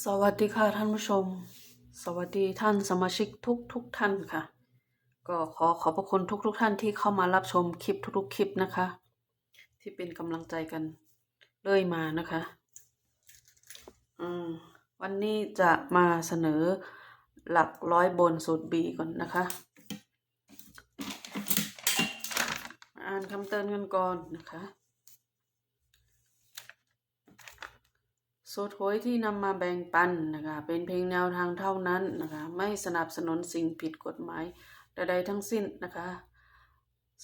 สวัสดีค่ะท่านผู้ชม สวัสดีท่านสมาชิกทุกทุกท่านค่ะ ก็ขอขอบพระคุณทุกทุกท่านที่เข้ามารับชมคลิปทุกๆคลิปนะคะ ที่เป็นกำลังใจกันเรื่อยมานะคะ อืมวันนี้จะมาเสนอหลักร้อยบนสูตรบีก่อนนะคะ อ่านคำเตือนกันก่อนนะคะ สูตรหวยที่นำมาแบ่งปันนะคะเป็นเพียงแนวทางเท่านั้นนะคะไม่สนับสนุนสิ่งผิดกฎหมายใดๆทั้งสิ้นนะคะ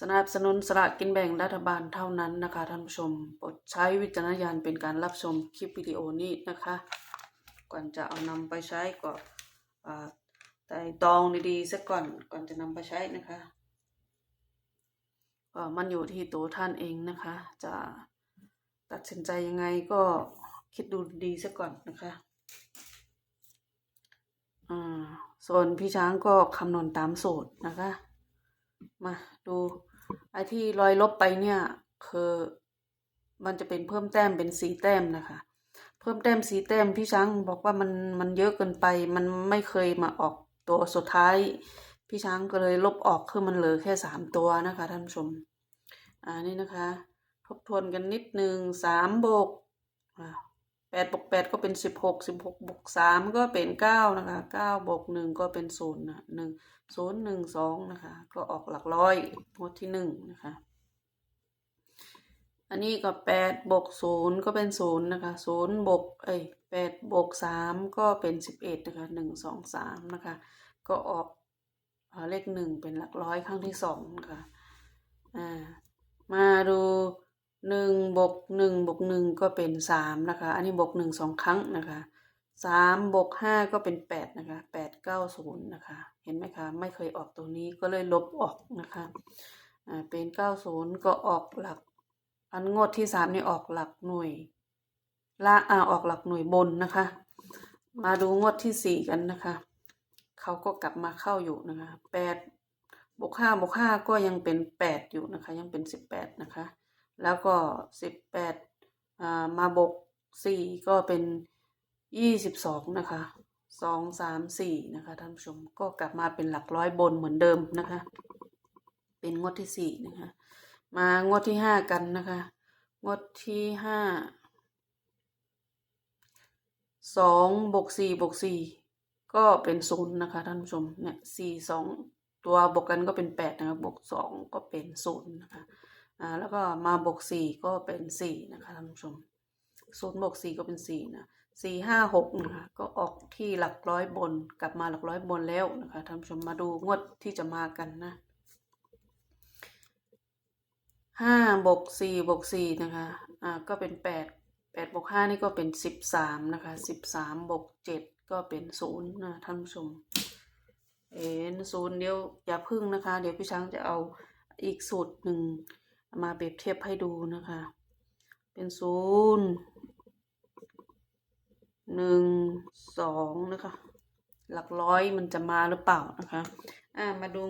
สนับสนุนสลากกินแบ่งรัฐบาลเท่านั้นนะคะท่านผู้ชมโปรดใช้วิจารณญาณเป็นการรับชมคลิปวิดีโอนี้นะคะ ก่อนจะเอานำไปใช้ก็อ่าไต่ตองดีๆสักก่อนก่อนจะนำไปใช้นะคะมันอยู่ที่ตัวท่านเองนะคะ จะตัดสินใจยังไงก็ คิดดูดีซะก่อนนะคะอ่าส่วนพี่ช้างก็คำนวณตามสูตรนะคะ มาดูไอ้ที่รอยลบไปเนี่ย คือมันจะเป็นเพิ่มแต้มเป็นสีแต้มนะคะ เพิ่มแต้มสีแต้มพี่ช้างบอกว่ามันมันเยอะเกินไป มันไม่เคยมาออกตัวสุดท้าย พี่ช้างก็เลยลบออกคือมันเหลือแค่สามตัวนะคะท่านผู้ชมอ่านี่นะคะ ทบทวนกันนิดหนึ่งสามบวกอ่า แปดบวกแปดก็เป็นสิบหกสิบหกบวกสามก็เป็นเก้านะคะเก้าบวกหนึ่งก็เป็นศูนย์นะหนึ่งศูนย์หนึ่งสองนะคะ ก็ออกหลักร้อยงวดที่หนึ่งนะคะ อันนี้ก็แปดบวกศูนย์ก็เป็นศูนย์นะคะศูนย์บวกเอ้ยแปดบวกสามก็เป็นสิบเอ็ดนะคะหนึ่งสองสามนะคะ ก็ออกเอเลขหนึ่งเป็นหลักร้อยครั้งที่สองนะคะอ่ามาดู หนึ่งบวกหนึ่งบวกหนึ่งก็เป็นสามนะคะ อันนี้บวกหนึ่งสองครั้งนะคะสามบวกห้าก็เป็นแปดนะคะแปดเก้าศูนย์นะคะ เห็นไหมคะ ไม่เคยออกตัวนี้ก็เลยลบออกนะคะอ่าเป็นเก้าศูนย์ก็ออกหลัก อันงวดที่สามนี่ออกหลักหน่วยละอ่าออกหลักหน่วยบนนะคะ มาดูงวดที่สี่กันนะคะเขาก็กลับมาเข้าอยู่นะคะแปดบวกห้าบวกห้าก็ยังเป็นแปดอยู่นะคะ ยังเป็นสิบแปดนะคะ แล้วก็สิบแปดมาบวกสี่ก็เป็นยี่สิบสองนะคะสองสามสี่นะคะท่านผู้ชมก็กลับมาเป็นหลักร้อยบนเหมือนเดิมนะคะ เป็นงวดที่สี่นะคะ มางวดที่ห้ากันนะคะ งวดที่ห้าสองบวกสี่บวกสี่ก็เป็นศูนย์นะคะท่านผู้ชมเนี่ยสี่สองตัวบวกกันก็เป็นแปดนะครับบวกสองก็เป็นศูนย์นะคะ อ่าแล้วก็มาบวกสี่ก็เป็นสี่นะคะท่านผู้ชมศูนย์บวกสี่ก็เป็นสี่นะสี่ห้าหกนะคะก็ออกที่หลักร้อยบนกลับมาหลักร้อยบนแล้วนะคะท่านผู้ชมมาดูงวดที่จะมากันนะห้าบวกสี่บวกสี่นะคะอ่าก็เป็นแปดแปดบวกห้านี่ก็เป็นสิบสามนะคะสิบสามบวกเจ็ดก็เป็นศูนย์นะท่านผู้ชมเอ็นศูนย์เดี๋ยวอย่าพึ่งนะคะ เดี๋ยวพี่ช้างจะเอาอีกสูตรหนึ่ง มาเปรียบเทียบให้ดูนะคะ เป็นศูนย์หนึ่งสองนะคะ หลักร้อยมันจะมาหรือเปล่านะคะ อ่ามาดู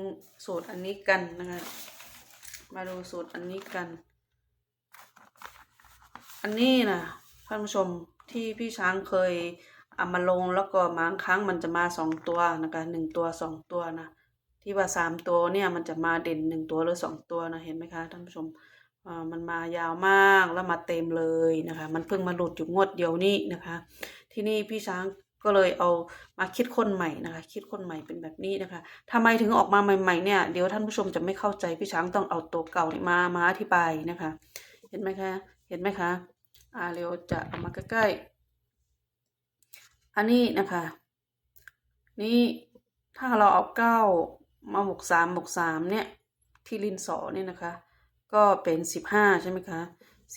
สูตรอันนี้กันนะคะ มาดูสูตรอันนี้กัน อันนี้นะท่านผู้ชมที่พี่ช้างเคยเอามาลงแล้วก็บางครั้งมันจะมาสองตัวนะคะหนึ่งตัวสองตัวนะ ที่ว่าสามตัวเนี่ยมันจะมาเด่นหนึ่งตัวหรือสองตัวนะเห็นไหมคะท่านผู้ชมมันมายาวมากแล้วมาเต็มเลยนะคะ มันเพิ่งมาหลุดอยู่งวดเดียวนี้นะคะ ที่นี่พี่ช้างก็เลยเอามาคิดคนใหม่นะคะ คิดคนใหม่เป็นแบบนี้นะคะทำไมถึงออกมาใหม่ ๆ เนี่ยเดี๋ยวท่านผู้ชมจะไม่เข้าใจพี่ช้างต้องเอาตัวเก่านี่มามาอธิบายนะคะ เห็นไหมคะ เห็นไหมคะอ่าเร็วจะเอามาใกล้ๆอันนี้นะคะ นี่ถ้าเราเอาเก้า มาบวกสามบวกสามเนี่ย ที่ลินสอเนี่ยนะคะ ก็เป็นสิบห้าใช่ไหมคะ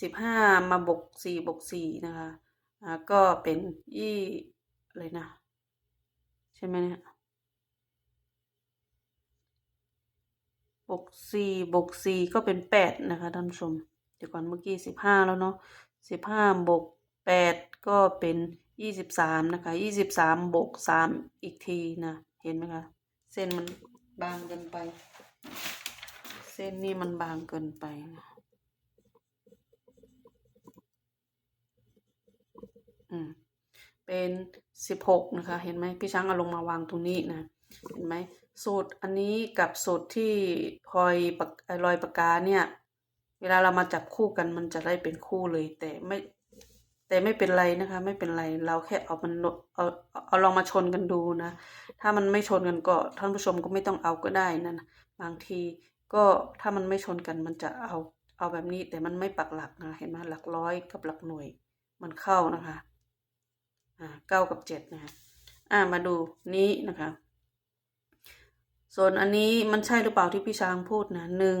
สิบห้ามาบวกสี่บวกสี่นะคะอ่าก็เป็นยี่อะไรนะ ใช่ไหมเนี่ยบวกสี่บวกสี่ก็เป็นแปดนะคะท่านผู้ชมเดี๋ยวก่อนเมื่อกี้สิบห้าแล้วเนาะสิบห้าบวกแปดก็เป็นยี่สิบสามนะคะยี่สิบสามบวกสามอีกทีนะ เห็นไหมคะ เส้นมัน บางเกินไป เส้นนี่มันบางเกินไปนะอืมเป็นสิบหกนะคะ เห็นไหมพี่ช้างเอาลงมาวางตรงนี้นะ เห็นไหมสูตรอันนี้กับสูตรที่คอยปากไอ้รอยปากกาเนี่ย เวลาเรามาจับคู่กันมันจะได้เป็นคู่เลยแต่ไม่ แต่ไม่เป็นไรนะคะ ไม่เป็นไรเราแค่เอามันเอาเอาเอาลองมาชนกันดูนะ ถ้ามันไม่ชนกันก็ท่านผู้ชมก็ไม่ต้องเอาก็ได้นะบางทีก็ถ้ามันไม่ชนกันมันจะเอาเอาแบบนี้แต่มันไม่ปักหลักนะ เห็นไหมหลักร้อยกับหลักหน่วย มันเข้านะคะอ่าเก้ากับเจ็ดนะคะอ่ามาดูนี้นะคะ ส่วนอันนี้มันใช่หรือเปล่าที่พี่ช้างพูดนะหนึ่ง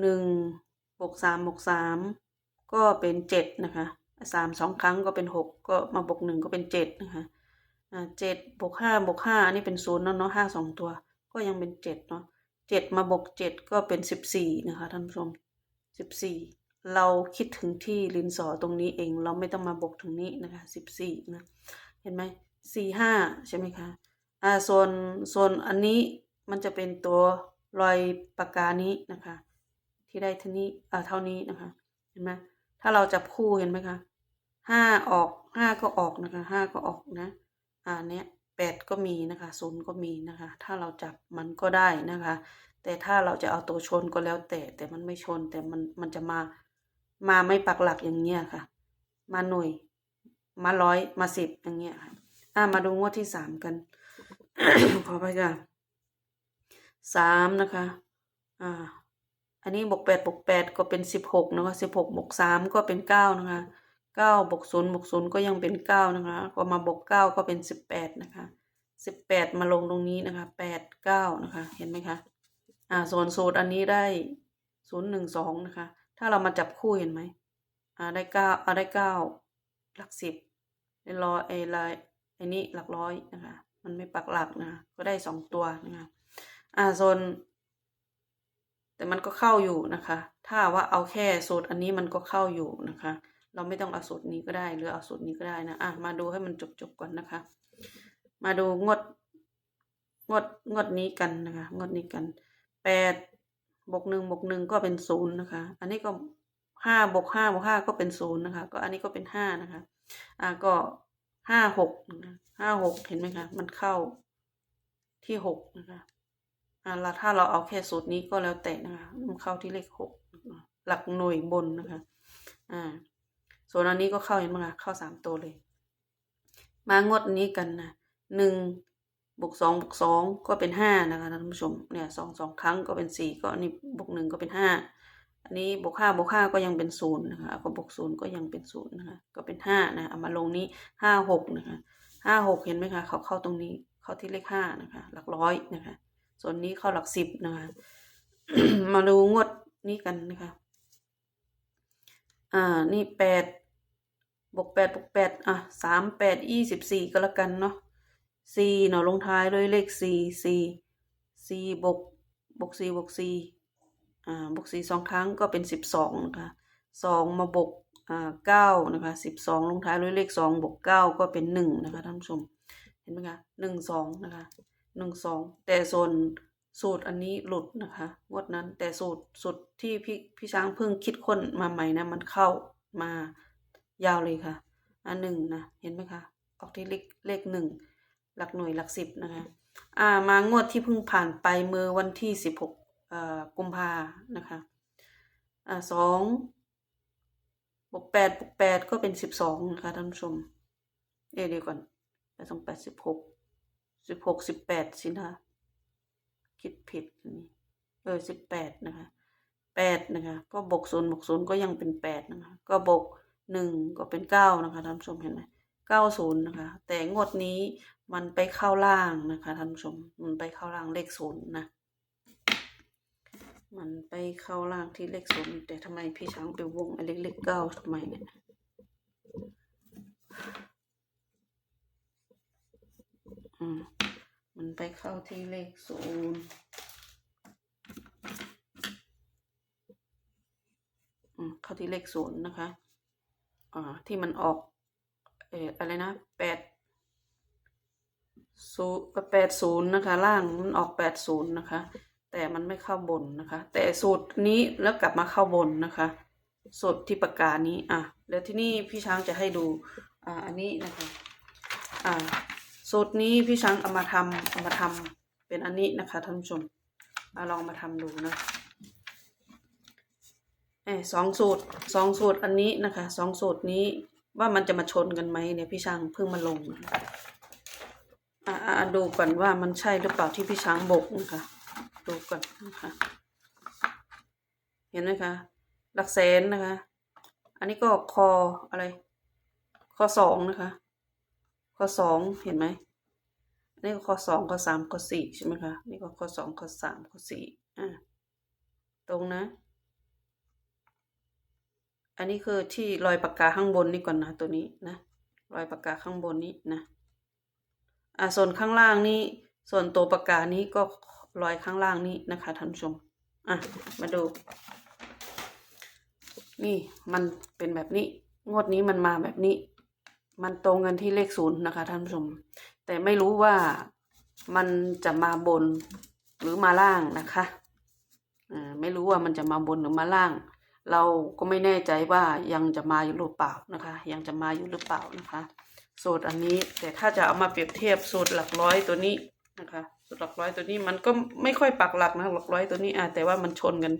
หนึ่งบวกสามบวกสาม ก็เป็นเจ็ดนะคะสามสองครั้งก็เป็นหกก็มาบวกหนึ่งก็เป็นเจ็ดนะคะอ่าเจ็ดบวกห้าบวกห้าอันนี้เป็นศูนย์เนาะเนาะห้าสองตัว ก็ยังเป็นเจ็ดเนาะเจ็ดมาบวกเจ็ดก็เป็นสิบสี่นะคะท่านผู้ชมสิบสี่เราคิดถึงที่ลินสอตรงนี้เองเราไม่ต้องมาบวกถึงนี้นะคะสิบสี่นะเห็นไหมสี่ห้าใช่ไหมคะอ่าส่วนส่วนอันนี้มันจะเป็นตัวรอยปากกานี้นะคะ ที่ได้เท่านี้อ่าเท่านี้นะคะเห็นไหม ถ้าเราจับคู่เห็นไหมคะห้าออกห้าก็ออกนะคะห้าก็ออกนะ อ่าเนี้ยแปดก็มีนะคะศูนย์ก็มีนะคะ ถ้าเราจับมันก็ได้นะคะ แต่ถ้าเราจะเอาตัวชนก็แล้วแต่แต่มันไม่ชนแต่มันมันจะมามาไม่ปักหลักอย่างเงี้ยค่ะ มาหน่วยมาร้อยมาสิบอย่างเงี้ยค่ะอ่ามาดูงวดที่สามกัน ขอไปจ้ะสามนะคะ อ่า อันนี้บวกแปดบวกแปดก็เป็นสิบหกนะคะสิบหกบวกสามก็เป็นเก้านะคะเก้าบวกศูนย์บวกศูนย์ก็ยังเป็นเก้านะคะ ก็มาบวกเก้าก็เป็นสิบแปดนะคะสิบแปดมาลงตรงนี้นะคะแปดเก้านะคะ เห็นไหมคะ อ่า ส่วนสูตรอันนี้ได้ศูนย์หนึ่งสองนะคะ ถ้าเรามาจับคู่เห็นไหมอ่าได้เก้าอ่าได้เก้าหลักสิบได้ร้อยไอ้ลายไอ้นี่หลักร้อยนะคะ มันไม่ปักหลักนะคะก็ได้สองตัวนะคะ อ่าส่วน แต่มันก็เข้าอยู่นะคะ ถ้าว่าเอาแค่สูตรอันนี้มันก็เข้าอยู่นะคะ เราไม่ต้องเอาสูตรนี้ก็ได้ หรือเอาสูตรนี้ก็ได้นะ อะ มาดูให้มันจบๆก่อนนะคะ มาดูงดงดงดนี้กันนะคะ งดนี้กันแปดบวกหนึ่งบวกหนึ่งก็เป็นศูนย์นะคะ อันนี้ก็ห้าบวกห้าบวกห้าก็เป็นศูนย์นะคะ ก็อันนี้ก็เป็นห้านะคะ อ่าก็ห้าหกห้าหกเห็นไหมคะ มันเข้าที่หกนะคะ อ่าแล้วถ้าเราเอาแค่สูตรนี้ก็แล้วแต่นะคะมันเข้าที่เลขหกหลักหน่วยบนนะคะ อ่า ส่วนอันนี้ก็เข้าเห็นไหมคะเข้าสามตัวเลย มางวดนี้กันนะหนึ่งบวกสองบวกสองก็เป็นห้านะคะท่านผู้ชมเนี่ยสองสองครั้งก็เป็นสี่ก็นนี้บวกหนึ่งก็เป็นห้าอันนี้บวกห้าบวกห้าก็ยังเป็นศูนย์นะคะก็บวกศูนย์ก็ยังเป็นศูนย์นะคะก็เป็นห้านะเอามาลงนี้ห้าหกนะคะห้าหกเห็นไหมคะเขาเข้าตรงนี้เข้าที่เลขห้านะคะ หลักร้อยนะคะ ส่วนนี้เข้าหลักสิบนะคะ มาดูงวดนี้กันนะคะ อ่า นี่แปดบวกแปดบวกแปดอะสามแปดยี่สิบสี่ก็แล้วกันเนาะสี่เนาะลงท้ายด้วยเลขสี่สี่สี่บวกบวกสี่บวกสี่อ่าบวกสี่สองครั้งก็เป็นสิบสองนะคะสองมาบวกอ่าเก้านะคะสิบสองลงท้ายด้วยเลขสองบวกเก้าก็เป็นหนึ่งนะคะท่านผู้ชมเห็นไหมคะหนึ่งสองนะคะ หนึ่งสองแต่ส่วนสูตรอันนี้หลุดนะคะงวดนั้นแต่สูตรสูตรที่พี่พี่ช้างเพิ่งคิดค้นมาใหม่นะมันเข้ามายาวเลยค่ะ อันหนึ่งนะเห็นไหมคะออกที่เลขเลขหนึ่งหลักหน่วยหลักสิบนะคะอ่ามางวดที่เพิ่งผ่านไปเมื่อวันที่สิบหกเอ่อกุมภานะคะอ่าสองบวกแปดบวกแปดก็เป็นสิบสองนะคะท่านผู้ชมเอเดี๋ยวก่อนแปดสองแปดสิบหก สิบหกสิบแปดสินะคิดผิดนี่เออสิบแปดนะคะแปดนะคะก็บวกศูนย์บวกศูนย์ก็ยังเป็นแปดนะคะ ก็บวกหนึ่งก็เป็นเก้านะคะท่านผู้ชมเห็นไหมเก้าศูนย์นะคะ แต่งวดนี้มันไปเข้าล่างนะคะท่านผู้ชมมันไปเข้าล่างเลขศูนย์นะมันไปเข้าล่างที่เลขศูนย์แต่ทำไมพี่ช้างไปวงไอ้เลขเลขเก้าทำไมเนี่ย อืมมันไปเข้าที่เลขศูนย์เข้าที่เลขศูนย์นะคะ อ่า ที่มันออก เอออะไรนะแปดศูนย์แปดศูนย์นะคะ ล่างมันออกแปดศูนย์นะคะ แต่มันไม่เข้าบนนะคะ แต่สูตรนี้แล้วกลับมาเข้าบนนะคะสูตรที่ปากกานี้ อะ แล้วที่นี่พี่ช้างจะให้ดู อ่า อันนี้นะคะ อ่า สูตรนี้พี่ช้างเอามาทำเอามาทำเป็นอันนี้นะคะท่านผู้ชมเอาลองมาทำดูนะเอสองสูตรสองสูตรอันนี้นะคะสองสูตรนี้ว่ามันจะมาชนกันไหมเนี่ยพี่ช้างเพิ่งมาลงนะคะอ่าดูก่อนว่ามันใช่หรือเปล่าที่พี่ช้างบกนะคะดูก่อนนะคะเห็นไหมคะ หลักแสนนะคะ อันนี้ก็คออะไรข้อสองนะคะ ข้อสองเห็นไหมนนี้ก็ข้อสองข้อสามข้อสี่ใช่ไหมคะนี่ก็ข้อสองข้อสามข้อสี่อ่าตรงนะ อันนี้คือที่รอยปากกาข้างบนนี่ก่อนนะตัวนี้นะรอยปากกาข้างบนนี้นะอ่าส่วนข้างล่างนี้ส่วนตัวปากกานี้ก็รอยข้างล่างนี้นะคะท่านผู้ชมอะมาดู นี่มันเป็นแบบนี้ งวดนี้มันมาแบบนี้ มันตรงกันที่เลขศูนย์นะคะท่านผู้ชม แต่ไม่รู้ว่ามันจะมาบนหรือมาล่างนะคะอ่าไม่รู้ว่ามันจะมาบนหรือมาล่าง เราก็ไม่แน่ใจว่ายังจะมาอยู่หรือเปล่านะคะ ยังจะมาอยู่หรือเปล่านะคะสูตรอันนี้แต่ถ้าจะเอามาเปรียบเทียบสูตรหลักร้อยตัวนี้นะคะสูตรหลักร้อยตัวนี้มันก็ไม่ค่อยปักหลักนะหลักร้อยตัวนี้อะแต่ว่ามันชนกัน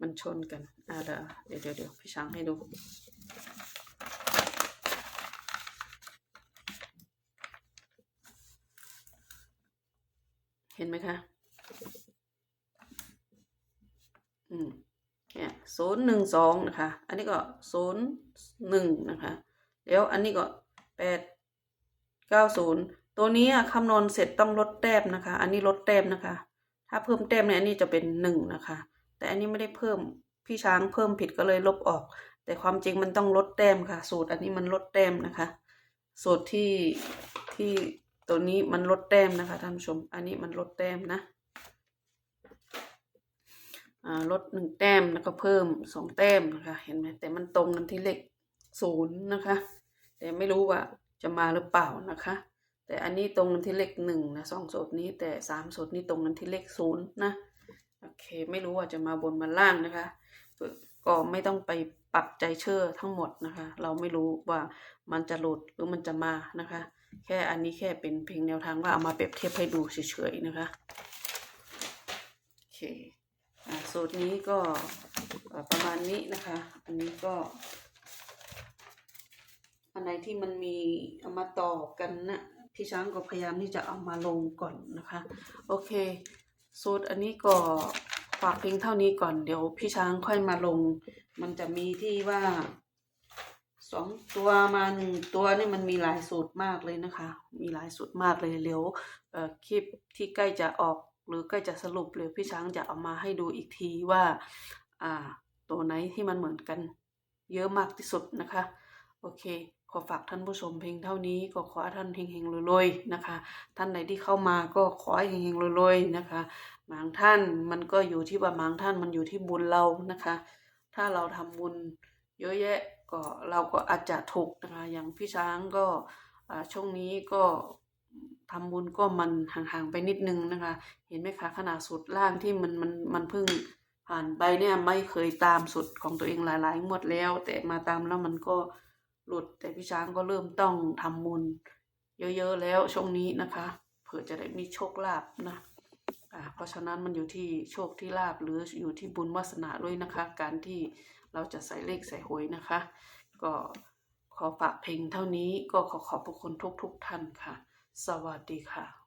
มันชนกันอ่าเดี๋ยวเดี๋ยวเดี๋ยวพี่ช้างให้ดู เห็นไหมคะ อืมเนี่ยศูนย์หนึ่งสองนะคะ อันนี้ก็ศูนย์หนึ่งนะคะ เดี๋ยวอันนี้ก็แปดเก้าศูนย์ตัวนี้คำนวณเสร็จต้องลดแต้มนะคะ อันนี้ลดแต้มนะคะ ถ้าเพิ่มแต้มเนี่ยอันนี้จะเป็นหนึ่งนะคะ แต่อันนี้ไม่ได้เพิ่มพี่ช้างเพิ่มผิดก็เลยลบออก แต่ความจริงมันต้องลดแต้มค่ะ สูตรอันนี้มันลดแต้มนะคะ สูตรที่ที่ ตัวนี้มันลดแต้มนะคะท่านผู้ชม อันนี้มันลดแต้มนะลดหนึ่งแต้มแล้วก็เพิ่มสองแต้มนะคะ เห็นไหมแต่มันตรงกันที่เลขศูนย์นะคะ แต่ไม่รู้ว่าจะมาหรือเปล่านะคะ แต่อันนี้ตรงกันที่เลขหนึ่งนะสองสูตรนี้แต่สามสูตรนี้ตรงกันที่เลขศูนย์นะโอเคไม่รู้ว่าจะมาบนมาล่างนะคะ ก็ไม่ต้องไปปักใจเชื่อทั้งหมดนะคะ เราไม่รู้ว่ามันจะหลุดหรือมันจะมานะคะ แค่อันนี้แค่เป็นเพียงแนวทางว่าเอามาเปรียบเทียบให้ดูเฉยๆนะคะโอเคสูตรนี้ก็ประมาณนี้นะคะ อันนี้ก็ อันไหนที่มันมีเอามาต่อกันนะพี่ช้างก็พยายามที่จะเอามาลงก่อนนะคะ โอเค สูตรอันนี้ก็ฝากเพียงเท่านี้ก่อนเดี๋ยวพี่ช้างค่อยมาลง มันจะมีที่ว่า สองตัวมาหนึ่งตัวนี่มันมีหลายสูตรมากเลยนะคะ มีหลายสูตรมากเลยเดี๋ยวคลิปที่ใกล้จะออกหรือใกล้จะสรุปหรือพี่ช้างจะเอามาให้ดูอีกทีว่า อ่า ตัวไหนที่มันเหมือนกัน เยอะมากที่สุดนะคะ โอเค ขอฝากท่านผู้ชมเพียงเท่านี้ก็ขอท่านเฮงๆรวยๆนะคะ ท่านไหนที่เข้ามาก็ขอให้เฮงๆรวยๆนะคะบางท่านมันก็อยู่ที่ว่าบางท่านมันอยู่ที่บุญเรานะคะ ถ้าเราทำบุญเยอะแยะ ก็เราก็อาจจะถกนะคะอย่างพี่ช้างก็ช่วงนี้ก็ทำบุญก็มันห่างๆไปนิดนึงนะคะ เห็นไหมคะขนาดสุดล่างที่มันมันมันเพิ่งผ่านไปเนี่ยไม่เคยตามสุดของตัวเองหลายๆงวดแล้ว แต่มาตามแล้วมันก็หลุดแต่พี่ช้างก็เริ่มต้องทำบุญเยอะๆแล้วช่วงนี้นะคะ เผื่อจะได้มีโชคลาภนะอ่าเพราะฉะนั้นมันอยู่ที่โชคที่ลาบหรืออยู่ที่บุญวาสนาด้วยนะคะ การที่ เราจะใส่เลขใส่หวยนะคะ ก็ขอฝากเพลงเท่านี้ก็ขอขอบพระคุณทุกๆทท่านค่ะ สวัสดีค่ะ